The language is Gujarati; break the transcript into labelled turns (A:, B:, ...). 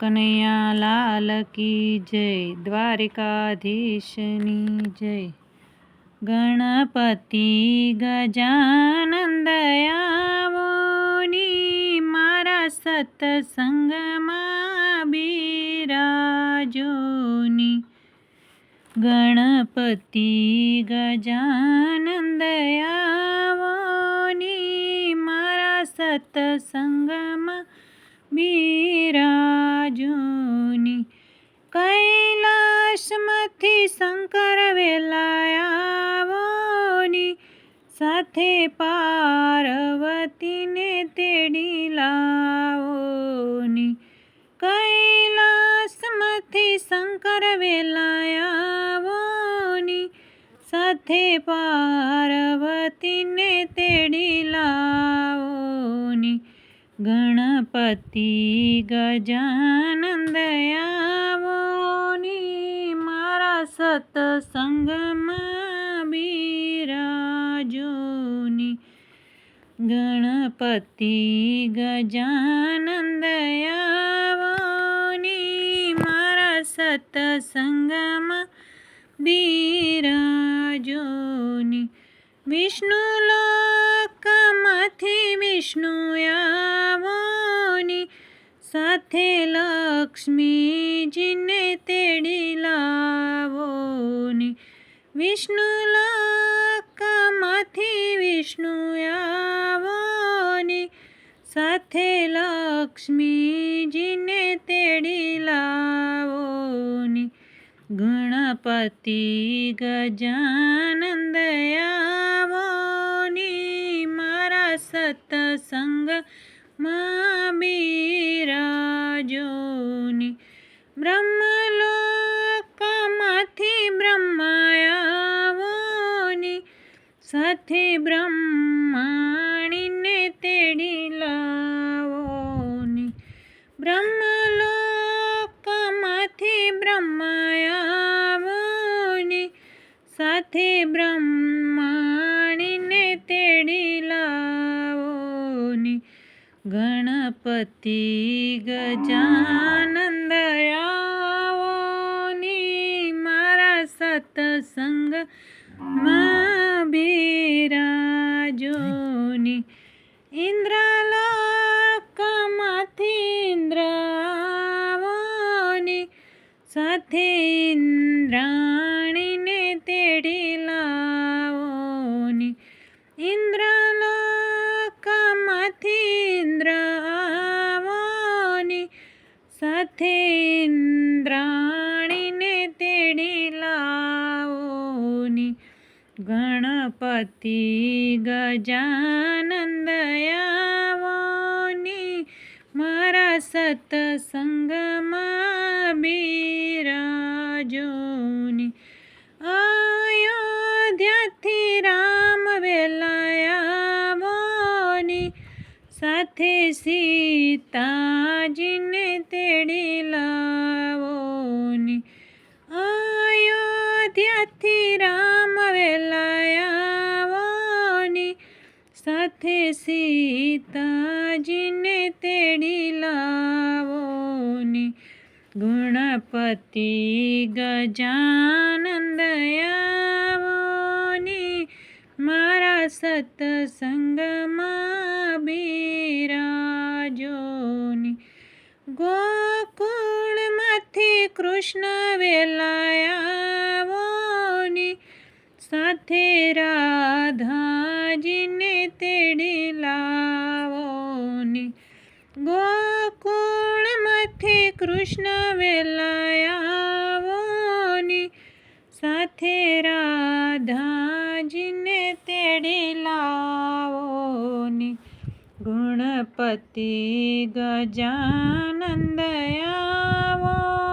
A: કનૈયા લાલ કી જય, દ્વારિકાધીશની જય. ગણપતિ ગજાનંદ આવોની મારા સત્સંગમાં બિરાજોની. ગણપતિ ગજાનંદ આવોની મારા સત્સંગમાં બિરાજોની કૈલાસમાંથી શંકર વેલાયાવોની સાથે પાર્વતીને તેડી લાવોની. કૈલાસમાંથી શંકર વેલાયાવોની સાથે પાર્વતીને તેડી લાવોની. ગણપતિ ગજાનંદ આવોની મારા સતસંગમાં બિરાજોની. ગણપતિ ગજાનંદ આવોની મારા સતસંગમાં બિરાજોની. વિષ્ણુ લોકમાંથી વિષ્ણુ લક્ષ્મીજીને તેડી લાવોની વિષ્ણુ લોકમાંથી વિષ્ણુ આવોની સાથે લક્ષ્મીજીને તેડી લાવોની ગણપતિ ગજાનંદ આવોની મારા સત્સંગમાં બિરાજોની બ્રહ્મલોકમાંથી બ્રહ્માયાવોની સાથે બ્રહ્માણીને તેડી લાવોની. બ્રહ્મલોકમાંથી બ્રહ્માયાવોની ગણપતિ ગજાનંદ આવોની મારા સત્સંગમાં બિરાજોની. ઇન્દ્રલોકમાંથી સાથે ઇન્દ્રાણીને તેડી લાવોની. ગણપતિ ગજાનંદયાવોની મારા સત્સંગમાં બિરાજોની સાથે સીતાજીને તેડી લાવોની અયોધ્યાથી રામ વેલાયાવોની સાથે સીતાજીને તેડી લાવોની ગુણપતિ ગજાનંદયાવોની મારા સત્સંગમાં ગોકુળમાંથી કૃષ્ણ વેલાયાવોની સાથે રાધાજીને તેડી લાવોની. ગોકુળમાંથી કૃષ્ણ વેલાયાવોની સાથે રાધાજીને ગુણપતિ ગજાનંદ આવોની